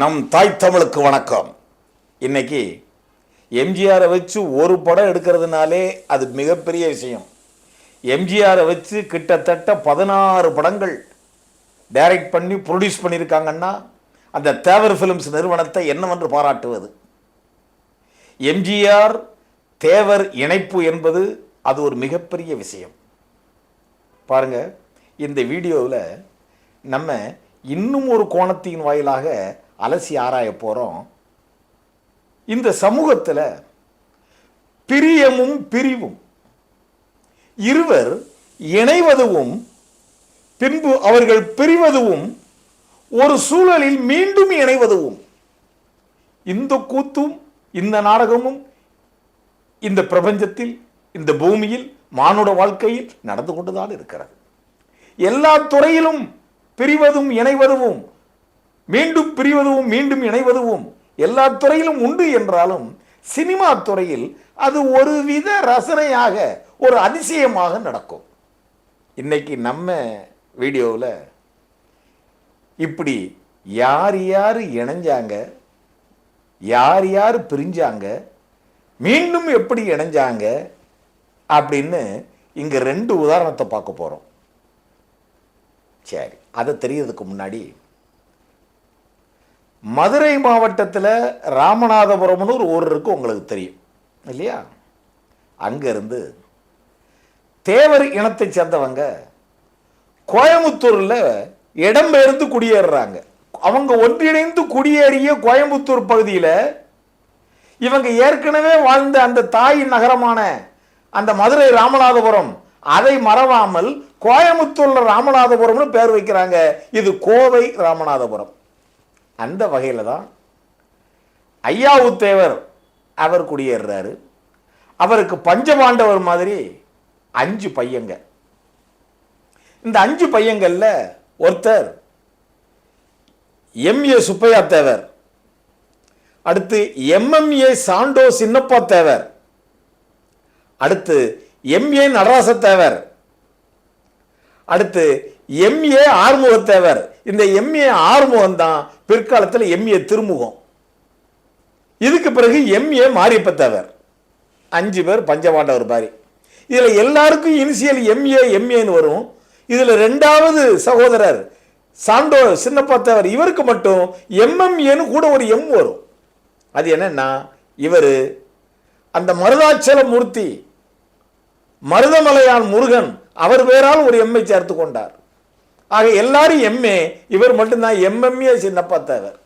நம் தாய் தமிழுக்கு வணக்கம். இன்னைக்கு எம்ஜிஆரை வச்சு ஒரு படம் எடுக்கிறதுனாலே அது மிகப்பெரிய விஷயம். எம்ஜிஆரை வச்சு கிட்டத்தட்ட பதினாறு படங்கள் டைரக்ட் பண்ணி ப்ரொடியூஸ் பண்ணியிருக்காங்கன்னா அந்த தேவர் ஃபிலிம்ஸ் நிறுவனத்தை என்னவென்று பாராட்டுவது? எம்ஜிஆர் தேவர் இணைப்பு என்பது அது ஒரு மிகப்பெரிய விஷயம். பாருங்க இந்த வீடியோவில் நம்ம இன்னும் ஒரு கோணத்தின் வாயிலாக அலசி ஆராய போகிறோம் இந்த சமூகத்தில் பிரியமும் பிரிவும். இருவர் இணைவதுவும் பின்பு அவர்கள் பிரிவதுவும் ஒரு சூழலில் மீண்டும் இணைவதுவும். இந்த கூத்தும் இந்த நாடகமும் இந்த பிரபஞ்சத்தில் இந்த பூமியில் மானுட வாழ்க்கையில் நடந்து கொண்டுதான் இருக்கிறது. எல்லா துறையிலும் பிரிவதும் இணைவதும் மீண்டும் பிரிவதும் மீண்டும் இணைவதும் எல்லா துறையிலும் உண்டு என்றாலும் சினிமா துறையில் அது ஒரு வித ரசனையாக ஒரு அதிசயமாக நடக்கும். இன்னைக்கு நம்ம வீடியோவில் இப்படி யார் யார் இணைஞ்சாங்க யார் யார் பிரிஞ்சாங்க மீண்டும் எப்படி இணைஞ்சாங்க அப்படின்னு இங்கே ரெண்டு உதாரணத்தை பார்க்க போகிறோம் சரி அதை தெரியறதுக்கு முன்னாடி மதுரை மாவட்டத்தில் ராமநாதபுரம்னு ஒரு ஊர் இருக்கு உங்களுக்கு தெரியும். இல்லையா? அங்கேருந்து தேவர் இனத்தை சேர்ந்தவங்க கோயமுத்தூரில் இடம்பெயர்ந்து குடியேறுறாங்க. அவங்க ஒன்றிணைந்து குடியேறிய கோயம்புத்தூர் பகுதியில் இவங்க ஏற்கனவே வாழ்ந்த அந்த தாய் நகரமான அந்த மதுரை ராமநாதபுரம் அதை மறவாமல் கோயம்புத்தூரில் ராமநாதபுரம்னு பேர் வைக்கிறாங்க. இது கோவை ராமநாதபுரம். அந்த வகையில் தான் ஐயாவுத்தேவர் அவர் குடியேறுறாரு. அவருக்கு பஞ்சபாண்டவர் மாதிரி அஞ்சு பையங்க. இந்த அஞ்சு பையங்கள்ல ஒருத்தர் எம்ஏ சுப்பையா தேவர். அடுத்து எம்எம்ஏ சாண்டோ சின்னப்பா தேவர். அடுத்து எம்ஏ நடராச தேவர். அடுத்து எம்ஏ ஆறுமுகத்தேவர். இந்த எம்ஏ ஆறுமுகம் தான் பிற்காலத்தில் எம்ஏ திருமுகம். இதுக்கு பிறகு எம்ஏ மாரியப்ப தேவர் அஞ்சு பேர் பஞ்சபாண்டவர் பாரி இதில் எல்லாருக்கும் இனிஷியல் எம்ஏ எம்ஏன்னு வரும். இதில் ரெண்டாவது சகோதரர் சாண்டோ சின்னப்பா தேவர் இவருக்கு மட்டும் எம்எம்ஏன்னு கூட ஒரு எம் வரும். அது என்னன்னா இவர் அந்த மருதாச்சல மூர்த்தி மருதமலையான் முருகன் அவர் பேரால் ஒரு எம்மை சேர்த்து கொண்டார். ஆக எல்லாரும் எம்ஏ இவர் மட்டும்தான் எம்எம்ஏ சின்னப்பா தேவர்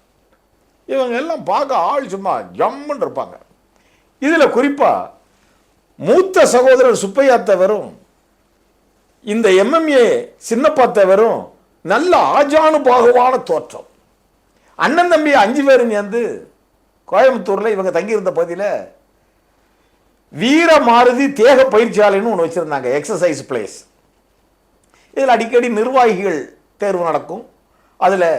இவங்க எல்லாம் பார்க்க ஆள் சும்மா ஜம்முன்னு இருப்பாங்க. இதில் குறிப்பாக மூத்த சகோதரர் சுப்பையா தேவரும் இந்த எம்எம்ஏ சின்னப்பா தேவரும் நல்ல ஆஜானுபாகுவான தோற்றம். அண்ணன் தம்பி அஞ்சு பேரும் சேர்ந்து கோயம்புத்தூரில் இவங்க தங்கியிருந்த பகுதியில் வீர மாருதி தேக பயிற்சியாளன்னு ஒன்று வச்சுருந்தாங்க எக்ஸசைஸ் பிளேஸ் இதில் அடிக்கடி நிர்வாகிகள் தேர்வு நடக்கும். அதில்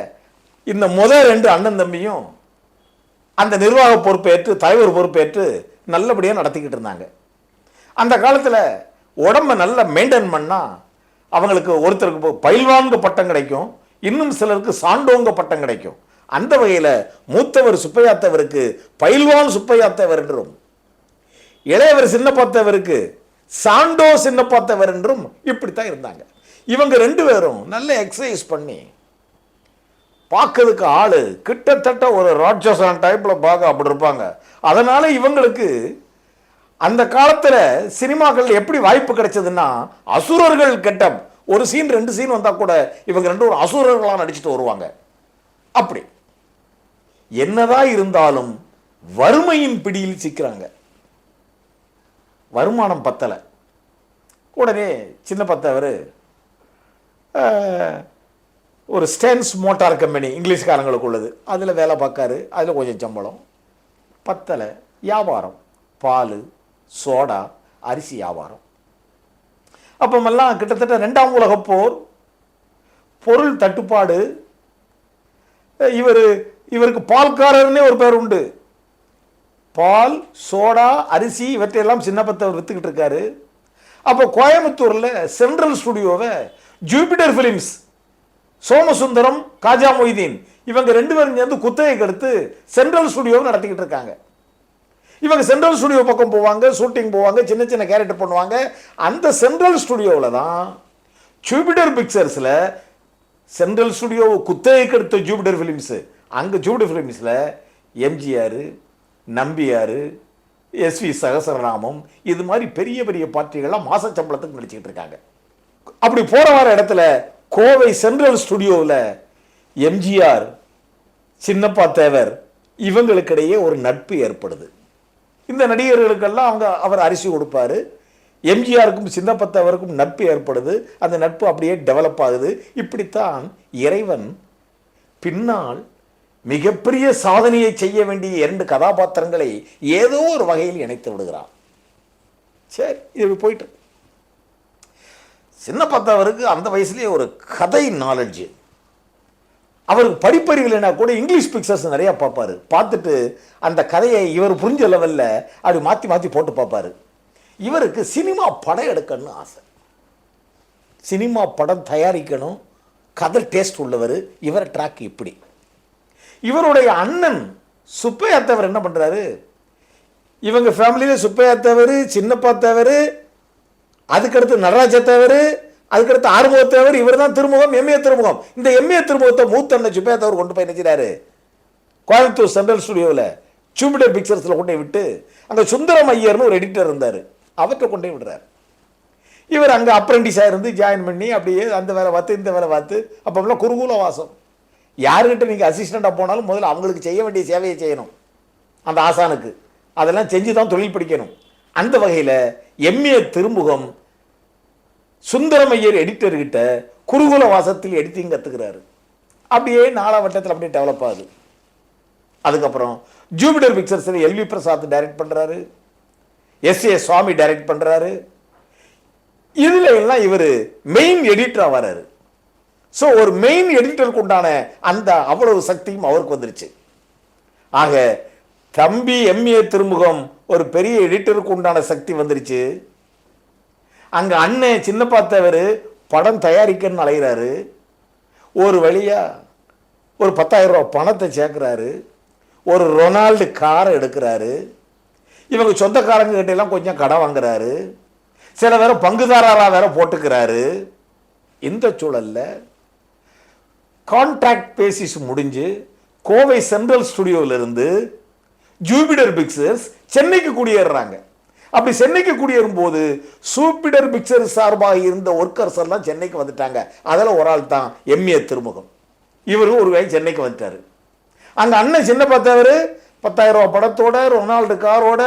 இந்த முதல் ரெண்டு அண்ணன் தம்பியும் அந்த நிர்வாக பொறுப்பேற்று தலைவர் பொறுப்பேற்று நல்லபடியாக நடத்திக்கிட்டு இருந்தாங்க. அந்த காலத்தில் உடம்பை நல்லா மெயின்டைன் பண்ணால் அவங்களுக்கு ஒருத்தருக்கு பயில்வாங்க பட்டம் கிடைக்கும். இன்னும் சிலருக்கு சாண்டோங்க பட்டம் கிடைக்கும். அந்த வகையில் மூத்தவர் சுப்பையாத்தவருக்கு பயில்வான் சுப்பையாத்தவர் என்றும் இளையவர் சின்னப்பாத்தவருக்கு சாண்டோ சின்னப்பாத்தவர் என்றும் இப்படித்தான் இருந்தாங்க. இவங்க ரெண்டு பேரும் நல்ல எக்ஸசைஸ் பண்ணி பார்க்கறதுக்கு ஆளு. கிட்டத்தட்ட ஒரு ராட்சசான் டைப்ல பார்க்க அப்படி இருப்பாங்க. அதனால இவங்களுக்கு அந்த காலத்தில் சினிமாக்கள் எப்படி வாய்ப்பு கிடைச்சதுன்னா அசுரர்கள் கெட்டப் ஒரு சீன் ரெண்டு சீன் வந்தால் கூட இவங்க ரெண்டு ஒரு அசுரர்களாக நடிச்சுட்டு வருவாங்க. அப்படி. என்னதான் இருந்தாலும் வறுமையின் பிடியில் சிக்கிறாங்க. வருமானம் பத்தலை. உடனே சின்ன பத்தவர் ஒரு ஸ்டென்ஸ் மோட்டார் கம்பெனி இங்கிலீஷ்காரங்களுக்கு உள்ளது. அதில் வேலை பார்க்காரு. அதில் கொஞ்சம் சம்பளம். பத்தலை வியாபாரம். பால் சோடா அரிசி வியாபாரம். அப்பமெல்லாம் கிட்டத்தட்ட ரெண்டாம் உலகப்போர் பொருள் தட்டுப்பாடு. இவர் இவருக்கு பால்காரர்னே ஒரு பேர் உண்டு. பால் சோடா அரிசி இவற்றையெல்லாம் சின்னப்பத்தவர் விற்றுக்கிட்டு இருக்காரு. அப்போ கோயம்புத்தூரில் சென்ட்ரல் ஸ்டுடியோவை ஜூபிட்டர் ஃபிலிம்ஸ் சோமசுந்தரம் காஜா மொய்தீன் இவங்க ரெண்டு பேரும் சேர்ந்து குத்தகைக்கு எடுத்து சென்ட்ரல் ஸ்டுடியோ நடத்திக்கிட்டு இருக்காங்க. இவங்க சென்ட்ரல் ஸ்டுடியோ பக்கம் போவாங்க ஷூட்டிங் போவாங்க சின்ன சின்ன கேரக்டர் பண்ணுவாங்க. அந்த சென்ட்ரல் ஸ்டுடியோவில் தான் ஜூபிட்டர் பிக்சர்ஸில் சென்ட்ரல் ஸ்டுடியோ குத்தகைக்கு எடுத்த ஜூபிட்டர் ஃபிலிம்ஸு அங்கே ஜூபிட்டர் ஃபிலிம்ஸில் எம்ஜிஆர் நம்பியார் எஸ்வி சகசரநாமம் இது மாதிரி பெரிய பெரிய பார்ட்டிகள்லாம் மாத சம்பளத்துக்கு நடிச்சுக்கிட்டு இருக்காங்க. அப்படி போற வர இடத்துல கோவை சென்ட்ரல் ஸ்டுடியோவில் எம்ஜிஆர் சின்னப்பா தேவர் இவங்களுக்கிடையே ஒரு நட்பு ஏற்படுது. இந்த நடிகர்களுக்கெல்லாம் அவங்க அவர் அரிசி கொடுப்பாரு. எம்ஜிஆருக்கும் சின்னப்பா தேவருக்கும் நட்பு ஏற்படுது. அந்த நட்பு அப்படியே டெவலப் ஆகுது. இப்படித்தான் இறைவன் பின்னால் மிகப்பெரிய சாதனையை செய்ய வேண்டிய இரண்டு கதாபாத்திரங்களை ஏதோ ஒரு வகையில் இணைத்து விடுகிறான். சரி இது போயிட்டு சின்ன பார்த்தவருக்கு அந்த வயசுலேயே ஒரு கதை நாலெட்ஜு அவருக்கு படிப்பறிவு இல்லைனா கூட இங்கிலீஷ் பிக்சர்ஸ் நிறையா பார்ப்பாரு. பார்த்துட்டு அந்த கதையை இவர் புரிஞ்ச லெவலில் அப்படி மாற்றி மாற்றி போட்டு பார்ப்பாரு. இவருக்கு சினிமா படம் எடுக்கணும்னு ஆசை. சினிமா படம் தயாரிக்கணும். கதை டேஸ்ட் உள்ளவர். இவர் ட்ராக் இப்படி. இவருடைய அண்ணன் சுப்பையாத்தவர் என்ன பண்ணுறாரு இவங்க ஃபேமிலியில் சுப்பையாத்தவர் சின்னப்பாத்தவர் சின்னப்பா அதுக்கடுத்து நடராஜ தேவர் அதுக்கடுத்து ஆறுமுக தேவர் இவர் தான் திருமுகம் எம்ஏ திருமுகம். இந்த எம்ஏ திருமுகத்தை மூத்த அண்ணன் சுப்பையா தேவர் கொண்டு போய் நினைச்சாரு கோயம்புத்தூர் சென்ட்ரல் ஸ்டுடியோவில் ஜூபிட்டர் பிக்சர்ஸில் கொண்டு போய் விட்டு அங்கே சுந்தரம் ஐயர்னு ஒரு எடிட்டர் இருந்தார். அவர்கிட்ட கொண்டு போய் விடுறாரு. இவர் அங்கே அப்ரெண்டிஸாக இருந்து ஜாயின் பண்ணி அப்படியே அந்த வேலை பார்த்து இந்த வேலை பார்த்து அப்போல்லாம் குருகூல வாசம். யாருக்கிட்ட நீங்கள் அசிஸ்டண்ட்டாக போனாலும் முதல்ல அவங்களுக்கு செய்ய வேண்டிய சேவையை செய்யணும். அந்த ஆசானுக்கு. அதெல்லாம் செஞ்சு தான் தொழில் பிடிக்கணும். அந்த வகையில் எம்ஏ திருமுகம் சுந்தரமையர் எடிட்டர்கிட்ட குருகுல வாசத்தில் எடிட்டிங் கற்றுக்கிறாரு அப்படியே நாலா வட்டத்தில் அப்படியே டெவலப் ஆகுது. அதுக்கப்புறம் ஜூபிட்டர் பிக்சர்ஸில் எல்வி பிரசாத் டைரக்ட் பண்ணுறாரு எஸ் ஏ சுவாமி டைரக்ட் பண்ணுறாரு இதில் எல்லாம் இவர் மெயின் எடிட்டராக வராரு ஸோ ஒரு மெயின் எடிட்டருக்கு உண்டான அந்த அவ்வளவு சக்தியும் அவருக்கு வந்துருச்சு. ஆக தம்பி எம்ஏ திருமுகம் ஒரு பெரிய எடிட்டருக்கு உண்டான சக்தி வந்துருச்சு. அங்கே அண்ணன் சின்ன பார்த்தவர் படம் தயாரிக்கன்னு அலைகிறாரு ஒரு வழியாக ஒரு பத்தாயிரம் ரூபா பணத்தை சேர்க்குறாரு. ஒரு ரொனால்டு காரை எடுக்கிறாரு. இவங்க சொந்தக்காரங்க கிட்டெல்லாம் கொஞ்சம் கடன் வாங்குறாரு. சில வேற பங்குதாரராக வேற போட்டுக்கிறாரு. இந்த சூழலில் கான்ட்ராக்ட் பேசிஸ் முடிஞ்சு கோவை சென்ட்ரல் ஸ்டுடியோவிலிருந்து ஜூபிடர் பிக்சர்ஸ் சென்னைக்கு குடியேறுறாங்க. அப்படி சென்னைக்கு குடியேறும் போது சூப்பிடர் பிக்சர்ஸ் சார்பாக இருந்த ஒர்க்கர்ஸ் எல்லாம் சென்னைக்கு வந்துட்டாங்க. அதில் ஒரு ஆள் தான் எம்ஏ திருமுகம். இவரும் ஒரு வேலை சென்னைக்கு வந்துட்டாரு. அங்கே அண்ணன் சின்ன பார்த்தவர் பத்தாயிரம் ரூபா படத்தோட ரொனால்டு காரோட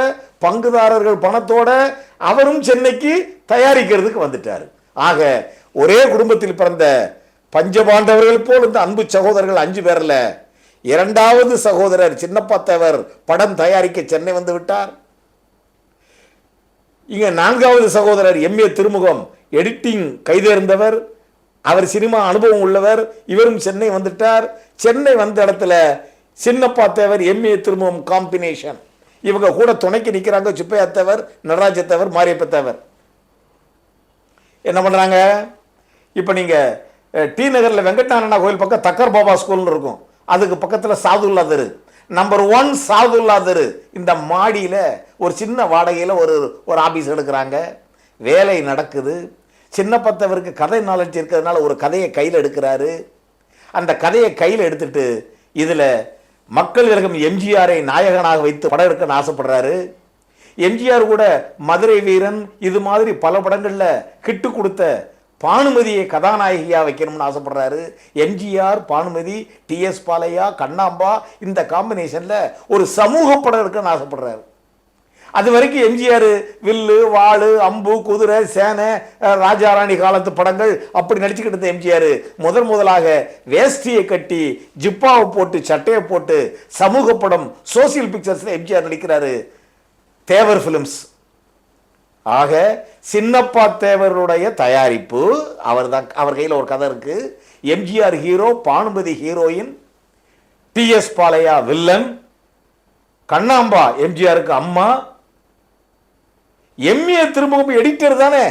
பங்குதாரர்கள் பணத்தோட அவரும் சென்னைக்கு தயாரிக்கிறதுக்கு வந்துட்டார். ஆக ஒரே குடும்பத்தில் பிறந்த பஞ்சபாண்டவர்கள் போல் இந்த அன்பு சகோதரர்கள் அஞ்சு பேரில் இரண்டாவது சகோதரர் சின்னப்பா தேவர் படம் தயாரிக்க சென்னை வந்து விட்டார். இங்க நான்காவது சகோதரர் எம்ஏ திருமுகம் எடிட்டிங் கைதேர்ந்தவர் அவர் சினிமா அனுபவம் உள்ளவர் இவரும் சென்னை வந்துட்டார். சென்னை வந்த இடத்துல Chinnappa Devar M A Thirumugam combination இவங்க கூட துணைக்கு நிற்கிறாங்க சுப்பையாத்தவர் நடராஜத்தவர் மாரியப்பத்தவர் என்ன பண்ணுறாங்க இப்போ நீங்கள் டி நகரில் வெங்கட்நாராயணா கோயில் பக்கம் தக்கர் பாபா ஸ்கூல்னு இருக்கும். அதுக்கு பக்கத்தில் சாதுல்லா தெரு நம்பர் ஒன் சாதுல்லா தெரு இந்த மாடியில் ஒரு சின்ன வாடகையில் ஒரு ஒரு ஆபீஸ் எடுக்கிறாங்க. வேலை நடக்குது. சின்ன பத்தவருக்கு கதை நாலேஜ் இருக்கிறதுனால ஒரு கதையை கையில் எடுக்கிறாரு. அந்த கதையை கையில் எடுத்துட்டு இதில் மக்கள் விலகம் எம்ஜிஆரை நாயகனாக வைத்து படம் எடுக்கன்னு ஆசைப்படுறாரு. எம்ஜிஆர் கூட மதுரை வீரன் இது மாதிரி பல படங்களில் கிட்டு கொடுத்த பானுமதியை கதாநாயகியாக வைக்கணும்னு ஆசைப்படுறாரு. MGR Bhanumathi T S Balaiah Kannamba இந்த காம்பினேஷனில் ஒரு சமூக படம் இருக்குன்னு ஆசைப்படுறாரு. அது வரைக்கும் எம்ஜிஆர் வில்லு வாழு அம்பு குதிரை சேனை ராஜாராணி காலத்து படங்கள் அப்படி நடிச்சுக்கிட்டு இருந்த எம்ஜிஆர் முதன் முதலாக வேஷ்டியை கட்டி ஜிப்பாவை போட்டு சட்டையை போட்டு சமூக படம் சோசியல் பிக்சர்ஸில் எம்ஜிஆர் நடிக்கிறாரு. தேவர் ஃபிலிம்ஸ் ஆக சின்னப்பா தேவருடைய தயாரிப்பு அவர் தான் அவர் கையில் ஒரு கதை இருக்கு. MGR hero Bhanumathi heroine T S Balaiah villain Kannamba எம்ஜிஆருக்கு அம்மா. எம்ஏ திருமுகம் எடிட்டர் தானே.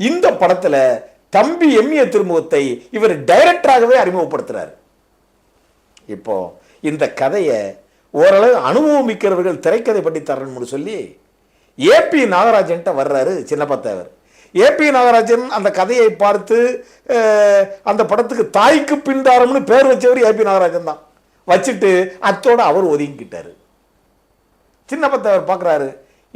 இந்த படத்தில் தம்பி எம்ஏ திருமுகத்தை இவர் டைரக்டராகவே அறிமுகப்படுத்துறார். இப்போ இந்த கதையை ஓரளவு அனுபவமிக்கிறவர்கள் திரைக்கதை பண்ணி தரணும்னு சொல்லி ஏபி நாகராஜன்ட்ட வர்றாரு சின்னப்பத்தேவர். ஏபி நாகராஜன் அந்த கதையை பார்த்து அந்த படத்துக்கு தாய்க்கு பின்தாரம்னு பேர் வச்சவர் ஏபி நாகராஜன் தான். வச்சுட்டு அத்தோட அவர் ஒதுங்கிக்கிட்டார் சின்னப்பத்தவர் பார்க்குறாரு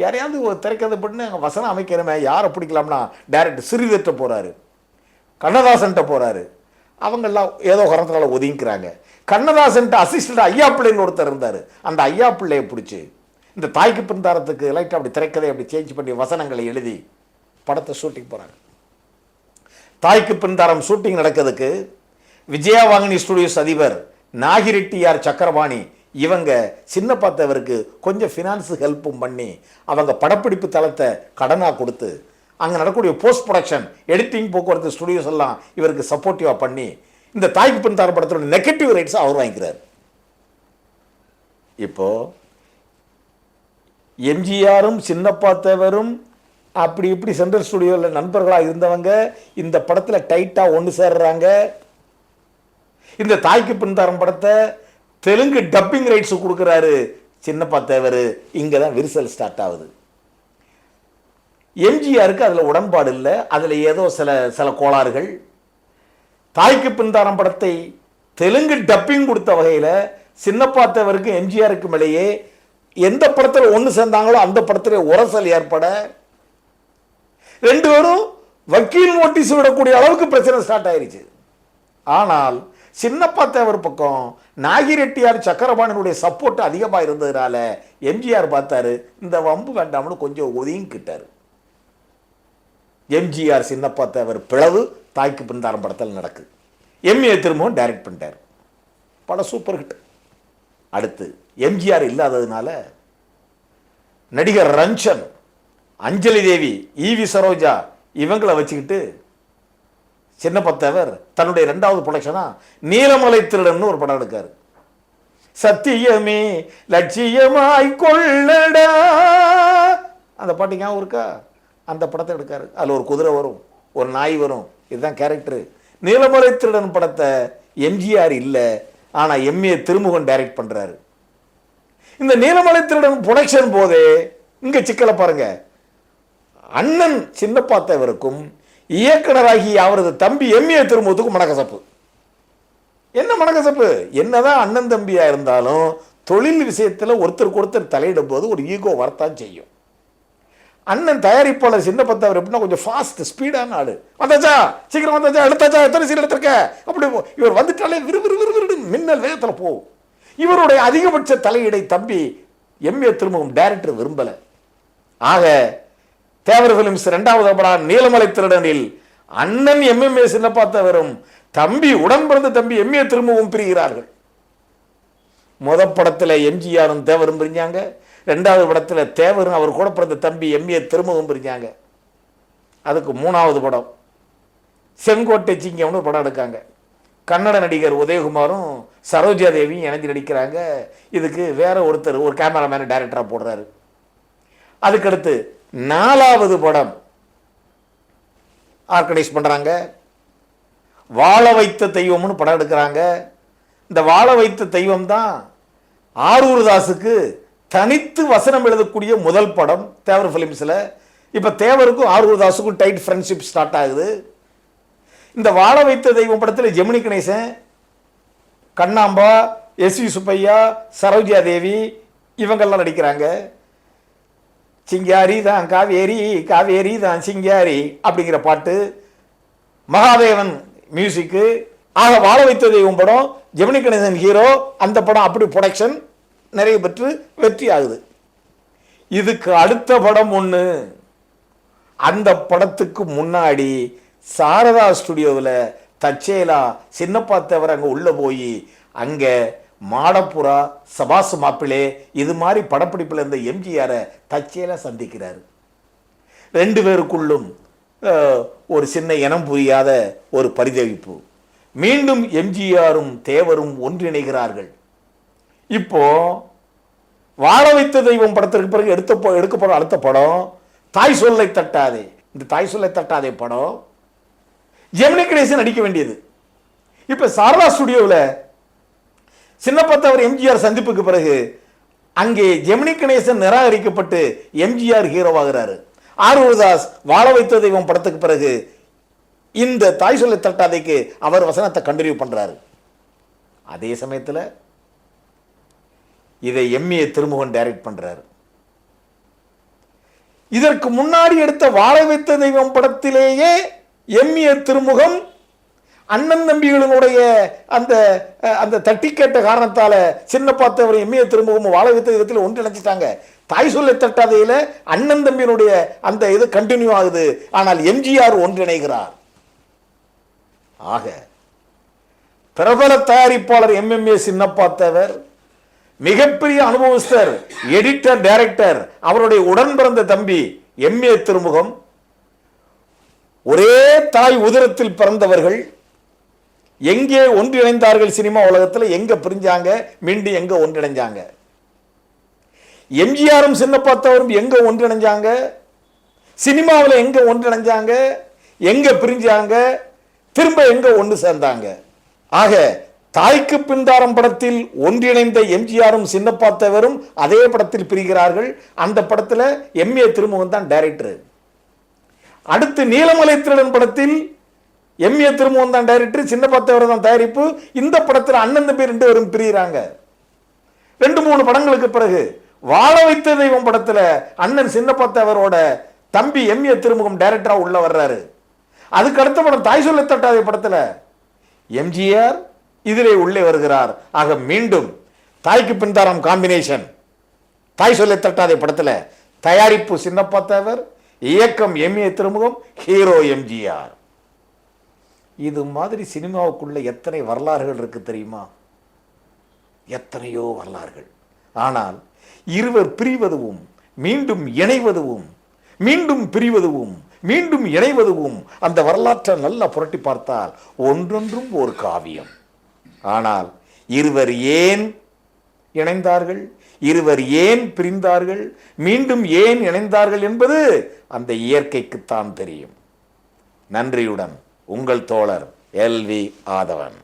யாரையாவது ஒரு திரைக்கதை பண்ணு அங்கே வசனம் அமைக்கிறமே யாரை பிடிக்கலாம்னா? டேரக்டர் சிறிதற்ற போகிறாரு கண்ணதாசன்ட்ட போகிறாரு அவங்கெல்லாம் ஏதோ குரத்தினால ஒதுங்கிக்கிறாங்க. கண்ணதாசன்ட்ட அசிஸ்டன்ட் ஐயா பிள்ளைன்னு ஒருத்தர் இருந்தார். அந்த ஐயா பிள்ளையை பிடிச்சி இந்த தாய்க்கு பிறந்தாரத்துக்கு லைட்டாக அப்படி திரைக்கதை அப்படி சேஞ்ச் பண்ணி வசனங்களை எழுதி படத்தை ஷூட்டிங் போகிறாங்க தாய்க்கு பின்தாரம் ஷூட்டிங் நடக்கிறதுக்கு விஜயா வாங்கினி ஸ்டுடியோஸ் அதிபர் நாகிரெட்டியார் சக்கரவாணி இவங்க சின்ன பார்த்தவருக்கு கொஞ்சம் ஃபினான்ஸு ஹெல்ப்பும் பண்ணி அவங்க படப்பிடிப்பு தளத்தை கடனாக கொடுத்து அங்கே நடக்கக்கூடிய போஸ்ட் ப்ரொடக்ஷன் எடிட்டிங் போக்குவரத்து ஸ்டுடியோஸ் எல்லாம் இவருக்கு சப்போர்ட்டிவாக பண்ணி இந்த தாய்க்கு பின்தாரம் படத்தோட நெகட்டிவ் ரைட்ஸை அவர் வாங்கிக்கிறார். இப்போது எம்ஜிஆரும் சின்னப்பாத்தவரும் அப்படி இப்படி சென்ட்ரல் ஸ்டுடியோவில் நண்பர்களாக இருந்தவங்க இந்த படத்தில் டைட்டாக ஒன்று சேர்றாங்க. இந்த தாய்க்கு பின்தாரம் படத்தை தெலுங்கு டப்பிங் ரைட்ஸ் கொடுக்குறாரு சின்னப்பா தேவர் இங்கே தான் விரிசல் ஸ்டார்ட் ஆகுது. எம்ஜிஆருக்கு அதில் உடன்பாடு இல்லை. அதில் ஏதோ சில சில கோளாறுகள். தாய்க்கு பின்தாரம் படத்தை தெலுங்கு டப்பிங் கொடுத்த வகையில் சின்னப்பாத்தவருக்கும் எம்ஜிஆருக்கும் இடையே எந்த படத்தில் ஒன்று சேர்ந்தாங்களோ அந்த படத்தில் உரசல் ஏற்பட ரெண்டு பேரும் வக்கீல் நோட்டீஸ் விடக்கூடிய அளவுக்கு பிரச்சனை ஸ்டார்ட் ஆயிருச்சு. ஆனால் சின்னப்பா தேவர் பக்கம் நாகிரெட்டியார் சக்கரபாணனுடைய சப்போர்ட் அதிகமாக இருந்ததுனால எம்ஜிஆர் பார்த்தாரு இந்த வம்பு வேண்டாம்னு கொஞ்சம் ஒதுங்கிக்கிட்டாரு எம்ஜிஆர் சின்னப்பா தேவர் பிளவு தாய்க்கு பின்தாரம் படத்தில் நடக்குது. எம்ஏ திரும்பவும் டைரக்ட் பண்ணிட்டார். படம் சூப்பர் ஹிட் அடுத்து எம்ஜிஆர் இல்லாததுனால நடிகர் ரஞ்சன் அஞ்சலி தேவி ஈவி சரோஜா இவங்களை வச்சுக்கிட்டு சின்னப்பத்தவர் தன்னுடைய ரெண்டாவது ப்ரொடக்ஷனாக நீலமலை திருடன்னு ஒரு படம் எடுக்காரு. சத்தியமே லட்சியமாய் கொள்ளடா. அந்த பாட்டு ஞாபகம் இருக்கா? அந்த படத்தை எடுக்காரு. அதில் ஒரு குதிரை வரும் ஒரு நாய் வரும். இதுதான் கேரக்டரு நீலமலை திருடன் படத்தை எம்ஜிஆர் இல்லை ஆனால் எம்ஏ திருமுகன் டைரக்ட் பண்ணுறாரு இந்த நீலமலை திருடன் புரொடக்ஷன் போதே இங்கே சிக்கலை பாருங்க. அண்ணன் சின்னப்பாத்தவருக்கும் இயக்குனராகி அவரது தம்பி எம்ஏ திருமுகத்துக்கும் மனக்கசப்பு. என்ன மனக்கசப்பு? என்னதான் அண்ணன் தம்பியாக இருந்தாலும் தொழில் விஷயத்தில் ஒருத்தருக்கு ஒருத்தர் தலையிடும் போது ஒரு ஈகோ வரத்தான் செய்யும். அண்ணன் தயாரிப்பாளர் சின்ன பத்தவர் எப்படின்னா கொஞ்சம் ஃபாஸ்ட் ஸ்பீடான ஆளு. வந்தாச்சா? சீக்கிரம் வந்தாச்சா? எடுத்தாச்சா? எத்தனை சீன் எடுத்திருக்க? அப்படி போ. இவர் வந்துட்டாலே விறு விறு விறு விறுன்னு மின்னல் வேகத்தில் போகும் இவருடைய அதிகபட்ச தலையீடை தம்பி எம்ஏ திரும்பவும் டைரக்டர் விரும்பல. ஆக தேவர் பிலிம்ஸ் ரெண்டாவது படம் நீலமலை திருடனில் அண்ணன் எம்எம்ஏ சின்னப்பாத்தவரும் தம்பி உடன் பிறந்த தம்பி எம்ஏ திரும்பவும் பிரிகிறார்கள். முத படத்துல எம்ஜிஆரும் தேவரும் பிரிஞ்சாங்க. ரெண்டாவது படத்தில் தேவரும் அவர் கூட பிறந்த தம்பி எம்ஏ திரும்பவும் பிரிஞ்சாங்க. அதுக்கு மூணாவது படம். செங்கோட்டை சிங்கம்னு படம் எடுக்காங்க. கன்னட நடிகர் உதயகுமாரும் சரோஜா தேவியும் இணைஞ்சு நடிக்கிறாங்க. இதுக்கு வேற ஒருத்தர் ஒரு கேமராமேன் டைரக்டராக போடுறாரு. அதுக்கடுத்து நாலாவது படம் ஆர்கனைஸ் பண்ணுறாங்க வாழ வைத்த தெய்வம்னு படம் எடுக்கிறாங்க. இந்த வாழ வைத்த தெய்வம் தான் ஆரூர்தாஸுக்கு தனித்து வசனம் எழுதக்கூடிய முதல் படம் தேவர் ஃபிலிம்ஸில். இப்போ தேவருக்கும் ஆருகுதாஸுக்கும் டைட் ஃப்ரெண்ட்ஷிப் ஸ்டார்ட் ஆகுது. இந்த வாழ வைத்த தெய்வம் படத்தில் ஜெமினி கணேசன் கண்ணாம்பா எஸ் வி சுப்பையா சரோஜா தேவி இவங்கெல்லாம் நடிக்கிறாங்க. சிங்காரி தான் காவேரி காவேரி தான் சிங்காரி அப்படிங்கிற பாட்டு. மகாதேவன் மியூசிக்கு ஆக வாழ வைத்த தெய்வம் படம் ஜெமினி கணேசன் ஹீரோ அந்த படம் அப்படி ப்ரொடக்ஷன் நிறைய பெற்று வெற்றி ஆகுது. இதுக்கு அடுத்த படம் ஒன்று அந்த படத்துக்கு முன்னாடி சாரதா ஸ்டுடியோவில் தச்சேலா சின்னப்பா தேவர் அங்கே உள்ளே போய் அங்கே மாடப்புறா சபாசு மாப்பிளே இது மாதிரி படப்பிடிப்பில் இருந்த எம்ஜிஆரை தச்சேலா சந்திக்கிறாரு. ரெண்டு பேருக்குள்ளும் ஒரு சின்ன இனம் புரியாத ஒரு பரிதவிப்பு. மீண்டும் எம்ஜிஆரும் தேவரும் ஒன்றிணைகிறார்கள். இப்போ வாழ வைத்த தெய்வம் படத்திற்கு பிறகு எடுத்த எடுக்க எடுக்கப்படும் அடுத்த படம் தாய் சொல்லை தட்டாதே. இந்த தாய் சொல்லை தட்டாதே படம் ஜெமினி கணேசன் நடிக்க வேண்டியது. இப்போ சாரதா ஸ்டுடியோவில் சின்னப்பத்தவர் எம்ஜிஆர் சந்திப்புக்கு பிறகு அங்கே ஜெமினி கணேசன் நிராகரிக்கப்பட்டு எம்ஜிஆர் ஹீரோவாகிறாரு ஆர்வதாஸ் வாழ வைத்த தெய்வம் படத்துக்கு பிறகு இந்த தாய் சொல்லை தட்டாதைக்கு அவர் வசனத்தை கண்டினியூ பண்ணுறாரு அதே சமயத்தில் இதை எம்ஏ திருமுகன் டைரக்ட் பண்றாரு. இதற்கு முன்னாடி எடுத்த வாழ வைத்த தெய்வம் படத்திலேயே எம்ஏ திருமுகம் அண்ணன் தம்பிகளினுடைய அந்த அந்த தட்டி கேட்ட காரணத்தால சின்ன பார்த்தவர் எம்ஏ திருமுகம் வாழ வைத்த விதத்தில் ஒன்றிணைச்சிட்டாங்க. தாய் சொல்லை தட்டாதையில அண்ணன் தம்பியினுடைய அந்த இது கண்டினியூ ஆகுது. ஆனால் எம்ஜிஆர் ஒன்றிணைகிறார். ஆக பிரபல தயாரிப்பாளர் எம்எம்ஏ சின்னப்பாத்தவர் மிகப்பெரிய அனுபவஸ்தர் எடிட்டர் டைரக்டர் அவருடைய உடன் பிறந்த தம்பி எம்ஏ திருமுகம். ஒரே தாய் உதிரத்தில் பிறந்தவர்கள் எங்கே ஒன்றிணைந்தார்கள் சினிமா உலகத்தில் எங்க பிரிஞ்சாங்க மீண்டும் எங்க ஒன்றிணைஞ்சாங்க? எம்ஜிஆரும் சின்னப்பாத்தவரும் எங்க ஒன்றிணைஞ்சாங்க? சினிமாவில் எங்க ஒன்றிணைஞ்சாங்க? எங்க பிரிஞ்சாங்க? திரும்ப எங்க ஒன்று சேர்ந்தாங்க? ஆக தாய்க்கு பின்தாரம் படத்தில் ஒன்றிணைந்த எம்ஜிஆரும் சின்னப்பாத்தவரும் அதே படத்தில் பிரிகிறார்கள். அந்த படத்தில் எம்ஏ திருமுகம் தான் டைரக்டர் அடுத்து நீலமலை திருடன் படத்தில் எம்ஏ திருமுகம் தான் டைரக்டர் சின்னப்பாத்தவர் தான் தயாரிப்பு. இந்த படத்தில் அண்ணன் தம்பி ரெண்டு பேரும் பிரிகிறாங்க. ரெண்டு மூணு படங்களுக்கு பிறகு வாழ வைத்த தெய்வம் படத்தில் அண்ணன் சின்னப்பத்தவரோட தம்பி எம்ஏ திருமுகம் டைரக்டராக உள்ள வர்றாரு. அதுக்கு அடுத்த படம் தாய் சொல்ல தட்டாத படத்தில் எம்ஜிஆர் இதிலே உள்ளே வருகிறார். ஆக மீண்டும் தாய்க்கு பின்தாரம் காம்பினேஷன் தாய் சொல்ல தட்டாத படத்தில். தயாரிப்பு சின்னப்பா தேவர் இயக்கம் எம்ஏ திருமுகம் ஹீரோ எம்ஜிஆர். இது மாதிரி சினிமாவுக்குள்ள எத்தனை வரலாறுகள் இருக்கு தெரியுமா? எத்தனையோ வரலாறுகள். ஆனால் இருவர் பிரிவதுவும் மீண்டும் இணைவதுவும் மீண்டும் பிரிவதுவும் மீண்டும் இணைவதுவும் அந்த வரலாற்றை நல்லா புரட்டி பார்த்தால் ஒன்றொன்றும் ஒரு காவியம். ஆனால் இருவர் ஏன் இணைந்தார்கள்? இருவர் ஏன் பிரிந்தார்கள்? மீண்டும் ஏன் இணைந்தார்கள் என்பது அந்த இயற்கைக்குத்தான் தெரியும். நன்றியுடன் உங்கள் தோழர் எல் வி ஆதவன்.